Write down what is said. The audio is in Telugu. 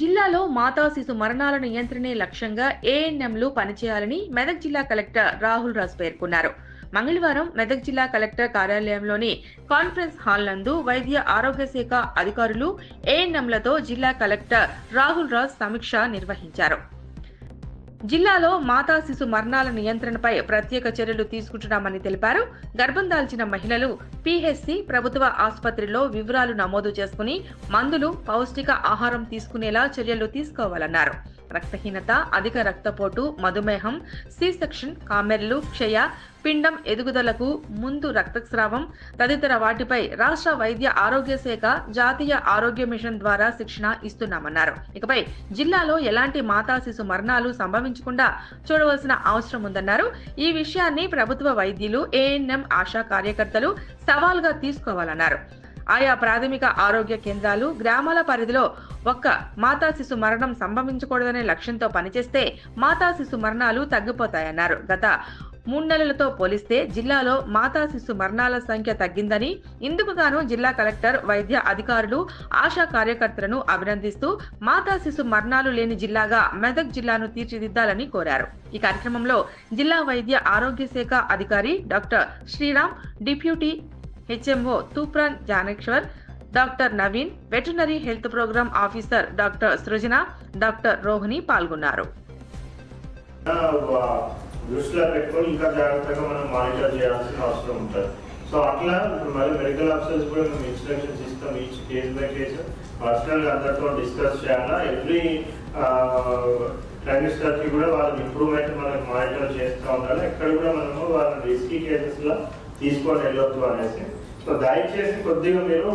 జిల్లాలో మాతా శిశు మరణాల నియంత్రణే లక్ష్యంగా ఏఎన్ఎంలు పనిచేయాలని మెదక్ జిల్లా కలెక్టర్ రాహుల్ రాజ్ పేర్కొన్నారు. మంగళవారం మెదక్ జిల్లా కలెక్టర్ కార్యాలయంలోని కాన్ఫరెన్స్ హాల్ నందు వైద్య ఆరోగ్య శాఖ అధికారులు ఏఎన్ఎంలతో జిల్లా కలెక్టర్ రాహుల్ రాజ్ సమీక్ష నిర్వహించారు. జిల్లాలో మాతా శిశు మరణాల నియంత్రణపై ప్రత్యేక చర్యలు తీసుకుంటున్నామని తెలిపారు. గర్భం దాల్చిన మహిళలు పిహెచ్సి ప్రభుత్వ ఆసుపత్రిలో వివరాలు నమోదు చేసుకుని మందులు పౌష్టిక ఆహారం తీసుకునేలా చర్యలు తీసుకోవాలన్నారు. రక్తహీనత అధిక రక్తపోటు మధుమేహం సి సెక్షన్ కామెర్లు క్షయ పిండం ఎదుగుదలకు ముందు రక్తస్రావం తదితర వాటిపై రాష్ట్ర వైద్య ఆరోగ్య శాఖ జాతీయ ఆరోగ్య మిషన్ ద్వారా శిక్షణ ఇస్తున్నామన్నారు. ఇకపై జిల్లాలో ఎలాంటి మాతా శిశు మరణాలు సంభవించకుండా చూడవలసిన అవసరం ఉందన్నారు. ఈ విషయాన్ని ప్రభుత్వ వైద్యులు ఏఎన్ఎం ఆశా కార్యకర్తలు సవాల్గా తీసుకోవాలన్నారు. ఆయా ప్రాథమిక ఆరోగ్య కేంద్రాలు గ్రామాల పరిధిలో ఒక్క మాతా శిశు మరణం సంభవించకూడదనే లక్ష్యంతో పనిచేస్తే మాతా శిశు మరణాలు తగ్గిపోతాయన్నారు. గత మూడు నెలలతో పోలిస్తే జిల్లాలో మాతా శిశు మరణాల సంఖ్య తగ్గిందని ఇందుకు గాను జిల్లా కలెక్టర్ వైద్య అధికారులు ఆశా కార్యకర్తలను అభినందిస్తూ మాతా శిశు మరణాలు లేని జిల్లాగా మెదక్ జిల్లాను తీర్చిదిద్దాలని కోరారు. ఈ కార్యక్రమంలో జిల్లా వైద్య ఆరోగ్య శాఖ అధికారి doctor Sriram deputy HMO Toopran Jnaneshwar doctor Naveen veterinary health program officer doctor Srujana doctor Rohini పాల్గొన్నారు. దృష్టిలో పెట్టుకొని ఇంకా జాగ్రత్తగా మనం మానిటర్ చేయాల్సిన అవసరం ఉంటుంది. సో అట్లా మళ్ళీ మెడికల్ ఆఫీసర్స్ కూడా మేము ఇన్స్ట్రక్షన్స్ ఇస్తాం ఈచ్ కేస్ బై కేసు. పర్సనల్గా అందరితో డిస్కస్ చేయాలా? ఎవ్రీ ట్రైమిస్టర్కి కూడా వాళ్ళ ఇంప్రూవ్మెంట్ మనం మానిటర్ చేస్తూ ఉండాలి. ఎక్కడ కూడా మనము వాళ్ళని రిస్కీ కేసెస్లో తీసుకొని వెళ్ళొద్దు అనేసి. సో దయచేసి కొద్దిగా మీరు